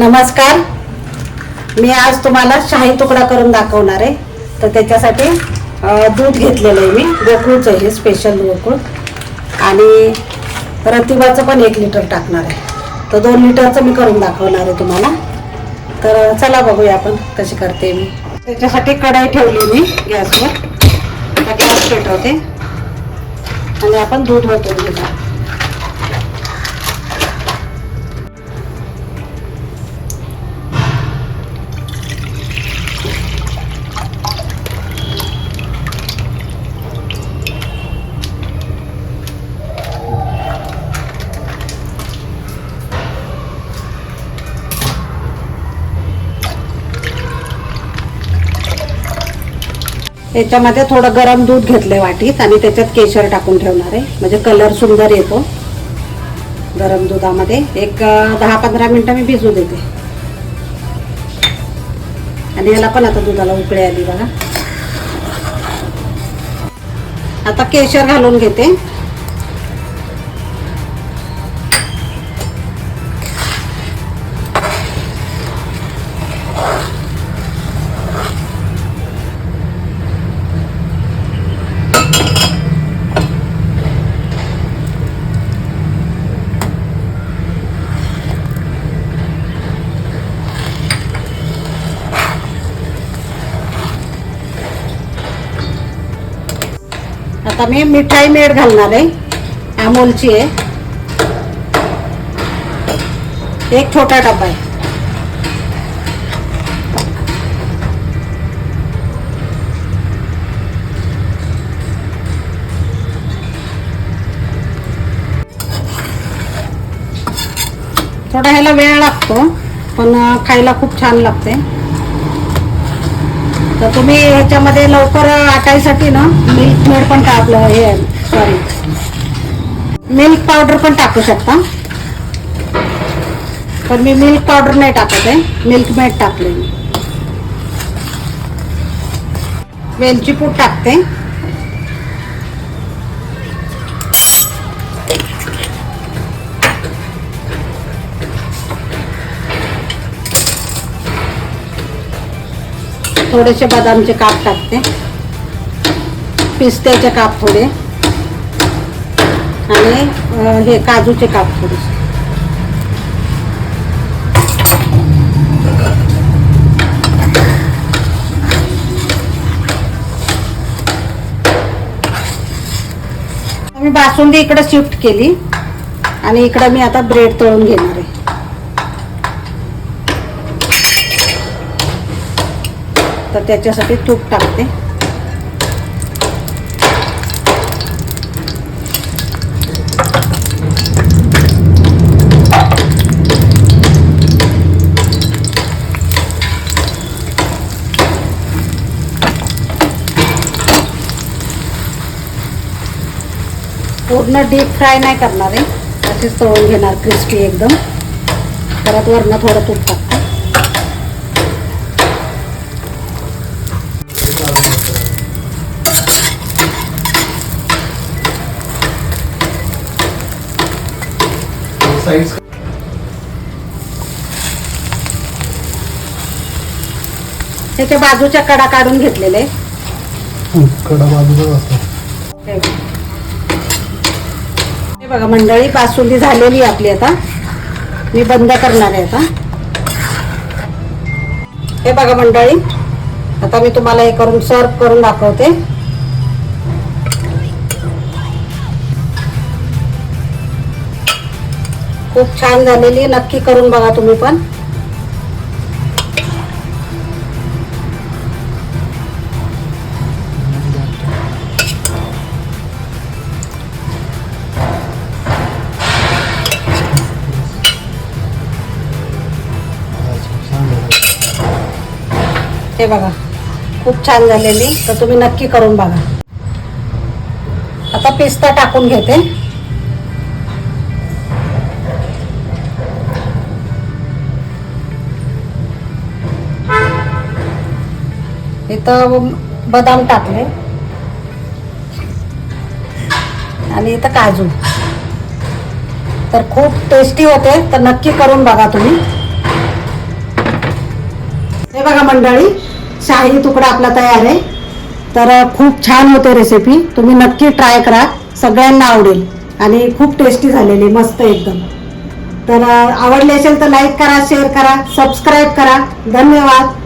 नमस्कार. मी आज तुम्हाला शाही तुकडा करून दाखवणार आहे. तर त्याच्यासाठी दूध घेतलेलं आहे मी. गोकुळचं आहे स्पेशल गोकुळ. आणि रतिबाचं पण एक लिटर टाकणार आहे. तर दोन लिटरचं मी करून दाखवणार आहे तुम्हाला. तर चला बघूया आपण कशी करते मी. त्याच्यासाठी कढाई ठेवली मी गॅसवर. गॅस पेटवते. आणि आपण दूध ओतून घेणार. त्याच्यामध्ये थोडं गरम दूध घेतलंय वाटीत आणि त्याच्यात केशर टाकून ठेवणार आहे. म्हणजे कलर सुंदर येतो. गरम दुधामध्ये. एक दहा पंधरा मिनटं मी भिजू देते. आणि याला पण आता दुधाला उकळी आली बघा. आता केशर घालून घेते. आता मी मिठाई मेड घालणार आहे. अमोलची आहे. एक छोटा डबा आहे. थोडा ह्याला वेळ लागतो पण खायला खूप छान लागते. तर तुम्ही ह्याच्यामध्ये लवकर आटायसाठी ना मिल्क मेड पण टाकलं हे सॉरी मिल्क पावडर पण टाकू शकता. पण मी मिल्क पावडर नाही टाकत आहे. मिल्क मेड टाकले मी वेलची पूड टाकते. थोडेसे बदामचे काप टाकते. पिस्त्याचे काप थोडे. आणि हे काजूचे काप थोडेसे. मी बासुंदी इकडे शिफ्ट केली. आणि इकडे मी आता ब्रेड तळून घेणार आहे. तर त्याच्यासाठी तूप टाकते. पूर्ण डीप फ्राय नाही करणार आहे. असेच तळून घेणार क्रिस्पी एकदम. परत वरनं थोडं तूप टाकते. साईड्स त्याच्या बाजूच्या कडा काढून घेतलेले. कडा बाजूला असतो हे बघा. मंडळी बासुंदी झालेली आपली आता. मी बंद करणार आहे आता. हे बघा मंडळी आता मी तुम्हाला हे करून सर्व करून दाखवते. खूप छान झालेली नक्की करून बघा तुम्ही पण. हे बघा खूप छान झालेली तर तुम्ही नक्की करून बघा. आता पिस्ता टाकून घेते. इथं बदाम टाकले. आणि इथं काजू. तर खूप टेस्टी होते तर नक्की करून बघा तुम्ही. हे बघा मंडळी शाही तुकडा आपला तयार आहे. तर खूप छान होते रेसिपी तुम्ही नक्की ट्राय करा. सगळ्यांना आवडेल. आणि खूप टेस्टी झालेली मस्त एकदम. तर आवडली असेल तर लाईक करा शेअर करा सबस्क्राईब करा. धन्यवाद.